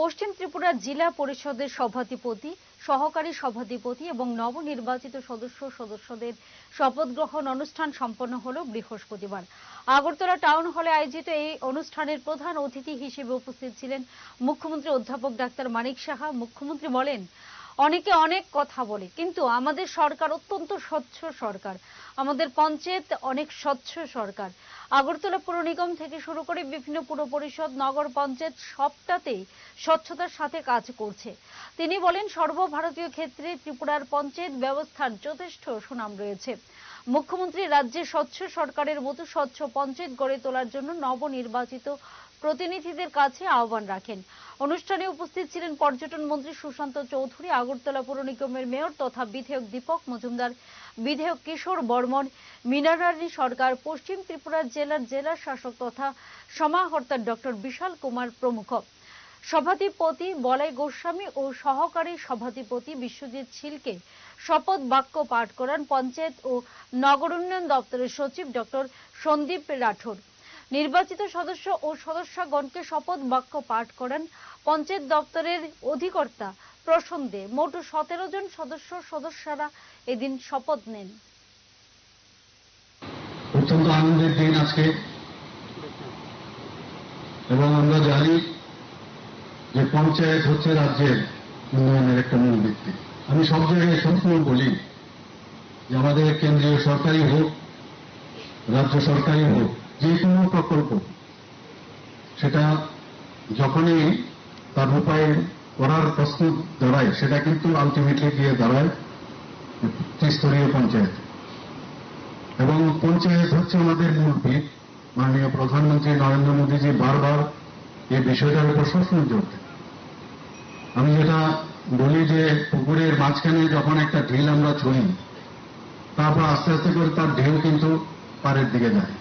পশ্চিম ত্রিপুরা জেলা পরিষদের সভাধিপতি, সহকারী সভাধিপতি এবং নবনির্বাচিত সদস্য সদস্যদের শপথ গ্রহণ অনুষ্ঠান সম্পন্ন হল বৃহস্পতিবার। আগরতলা টাউন হলে আয়োজিত এই অনুষ্ঠানের প্রধান অতিথি হিসেবে উপস্থিত ছিলেন মুখ্যমন্ত্রী অধ্যাপক ডাক্তার মানিক সাহা। মুখ্যমন্ত্রী বলেন অনেকে অনেক কথা বলে, কিন্তু আমাদের সরকার অত্যন্ত স্বচ্ছ সরকার। আমাদের পঞ্চায়েত অনেক স্বচ্ছ সরকার। আগরতলা পুর নিগম থেকে শুরু করে বিভিন্ন পুর পরিষদ, নগর পঞ্চায়েত সবটাতেই স্বচ্ছতার সাথে কাজ করছে। তিনি বলেন, সর্বভারতীয় ক্ষেত্রে ত্রিপুরার পঞ্চায়েত ব্যবস্থার যথেষ্ট সুনাম রয়েছে। মুখ্যমন্ত্রী রাজ্যে স্বচ্ছ সরকারের মতো স্বচ্ছ পঞ্চায়েত গড়ে তোলার জন্য নবনির্বাচিত প্রতিনিধিদের কাছে আহ্বান রাখেন। অনুষ্ঠানে উপস্থিত ছিলেন পর্যটন মন্ত্রী সুশান্ত চৌধুরী, আগরতলা পুর নিগমের মেয়র তথা বিধায়ক দীপক মজুমদার, বিধায়ক কিশোর বর্মন মিনারানী সরকার, পশ্চিম ত্রিপুরা জেলার জেলা শাসক তথা সমাহর্তা ডক্টর বিশাল কুমার প্রমুখ। সভাধিপতি বলাই গোস্বামী ও সহকারী সভাধিপতি বিশ্বজিৎ ছিলকে শপথ বাক্য পাঠ করান পঞ্চায়েত ও নগর উন্নয়ন দপ্তরের সচিব ডক্টর সন্দীপ রাঠোর। নির্বাচিত সদস্য ও সদস্যগণকে শপথ বাক্য পাঠ করান পঞ্চায়েত দপ্তরের অধিকর্তা প্রসন দে। মোট সতেরো জন সদস্য সদস্যরা এদিন শপথ নেন। অত্যন্ত আনন্দের দিন আজকে। এবং আমরা জানি যে পঞ্চায়েত হচ্ছে রাজ্যের উন্নয়নের একটা মূল ভিত্তি। আমি সব জায়গায় সবসময় বলি যে আমাদের কেন্দ্রীয় সরকারি হোক, রাজ্য সরকারি হোক যে কোনো প্রকল্প, সেটা যখনই তার রূপায়ণ করার প্রশ্ন দাঁড়ায়, সেটা কিন্তু আলটিমেটলি গিয়ে দাঁড়ায় ত্রিস্তরীয় পঞ্চায়েত। এবং পঞ্চায়েত হচ্ছে আমাদের মূল ভিত। মাননীয় প্রধানমন্ত্রী নরেন্দ্র মোদীজি বারবার এই বিষয়টার উপর সবসময় জোর দেন। আমি যেটা বলি যে পুকুরের মাঝখানে যখন একটা ঢিল আমরা ছড়ি তারপর আস্তে আস্তে করে তার ঢেউ কিন্তু পাড়ের দিকে যায়।